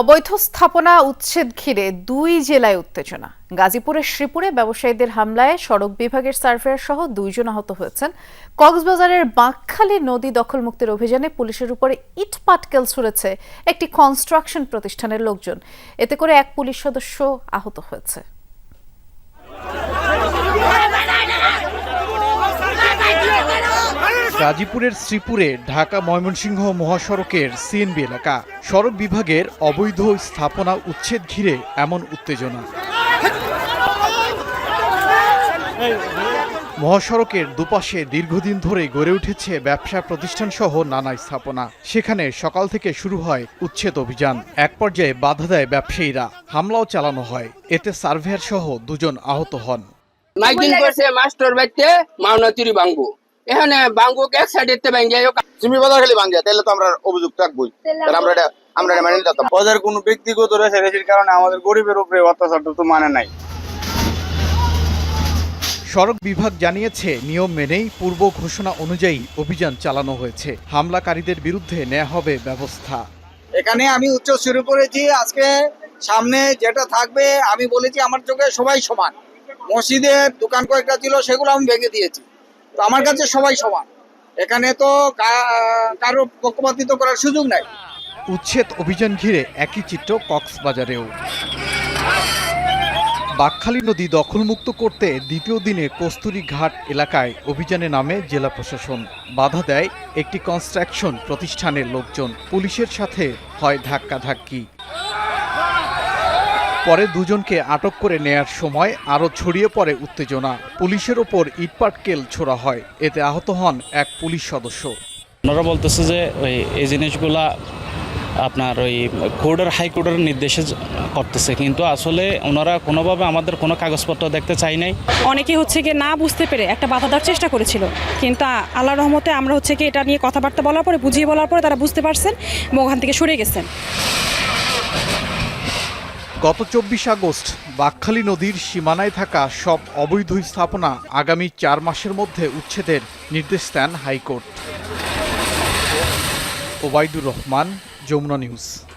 অবৈধ স্থাপনা উচ্ছেদ ঘিরে দুই জেলায় উত্তেজনা। গাজীপুরের শ্রীপুরে ব্যবসায়ীদের হামলায় সড়ক বিভাগের সার্ভেয়ার সহ দুইজন আহত হয়েছেন। কক্সবাজারের বাঁকখালী নদী দখলমুক্তির অভিযানে পুলিশের উপরে ইট পাটকেল ছুড়েছে একটি কনস্ট্রাকশন প্রতিষ্ঠানের লোকজন। এতে করে এক পুলিশ সদস্য আহত হয়েছে। গাজীপুরের শ্রীপুরে ঢাকা ময়মনসিংহ মহাসড়কের সিএনবি এলাকা। সড়ক বিভাগের অবৈধ স্থাপনা উচ্ছেদ ঘিরে এমন উত্তেজনা। মহাসড়কের দুপাশে দীর্ঘদিন ধরে গড়ে উঠেছে ব্যবসা প্রতিষ্ঠান সহ নানা স্থাপনা। সেখানে সকাল থেকে শুরু হয় উচ্ছেদ অভিযান। এক পর্যায়ে বাধা দেয় ব্যবসায়ীরা। হামলাও চালানো হয়। এতে সার্ভেয়ার সহ দুজন আহত হন। মাইকিং করছে মাস্টার বাইতে মাওনা তিরি বাঙ্গু এখানে বাঙ্গুক এক সাইডে ভাঙ্গে তুমি বাজার খালি ভাঙিয়া তাহলে তো আমরা অভিযোগ থাকবোই। তাহলে আমরা এটা আমরা এটা মেনে নিতাম। ওদের কোনো ব্যক্তিগত রেসারেসির কারণে আমাদের গরিবের উপরে অত্যাচারটা তো মানে নাই। সড়ক বিভাগ জানিয়েছে নিয়ম মেনেই পূর্ব ঘোষণা অনুযায়ী অভিযান চালানো হয়েছে। হামলাকারীদের বিরুদ্ধে নেওয়া হবে ব্যবস্থা। এখানে আমি উচ্চ শুরু করেছি আজকে সামনে যেটা থাকবে আমি বলেছি আমার চোখে সবাই সমান। মসজিদের দোকান কয়েকটা ছিল সেগুলো আমি ভেঙে দিয়েছি। তো আমার কাছে সবাই সমান। এখানে তো কারও পক্ষপাতিত্ব করার সুযোগ নাই। উচ্ছেদ অভিযান ঘিরে একই চিত্র কক্সবাজারেও। বাকখালী নদী দখলমুক্ত করতে দ্বিতীয় দিনে কস্তুরী ঘাট এলাকায় অভিযানে নামে জেলা প্রশাসন। বাধা দেয় একটি কনস্ট্রাকশন প্রতিষ্ঠানের লোকজন। পুলিশের সাথে হয় ধাক্কাধাক্কি। পরে দুজনকে আটক করে নেয়ার সময় আরও ছড়িয়ে পড়ে উত্তেজনা। পুলিশের ওপর ইটপাটকেল ছোড়া হয়। এতে আহত হন এক পুলিশ সদস্য। ওনারা বলতেছে যে ওই এই জিনিসগুলা আপনার ওই কোর্টের হাইকোর্টের নির্দেশে করতেছে। কিন্তু আসলে ওনারা কোনোভাবে আমাদের কোনো কাগজপত্র দেখতে চাই নাই। অনেকে হচ্ছে গিয়ে না বুঝতে পেরে একটা বাধা দেওয়ার চেষ্টা করেছিল। কিন্তু আল্লাহ রহমতে আমরা হচ্ছে কি এটা নিয়ে কথাবার্তা বলার পরে বুঝিয়ে বলার পরে তারা বুঝতে পারছেন এবং ওখান থেকে সরে গেছেন। গত চব্বিশ আগস্ট বাকখালী নদীর সীমানায় থাকা সব অবৈধ স্থাপনা আগামী চার মাসের মধ্যে উচ্ছেদের নির্দেশ দেন high court. Obaidur Rahman, Jamuna news.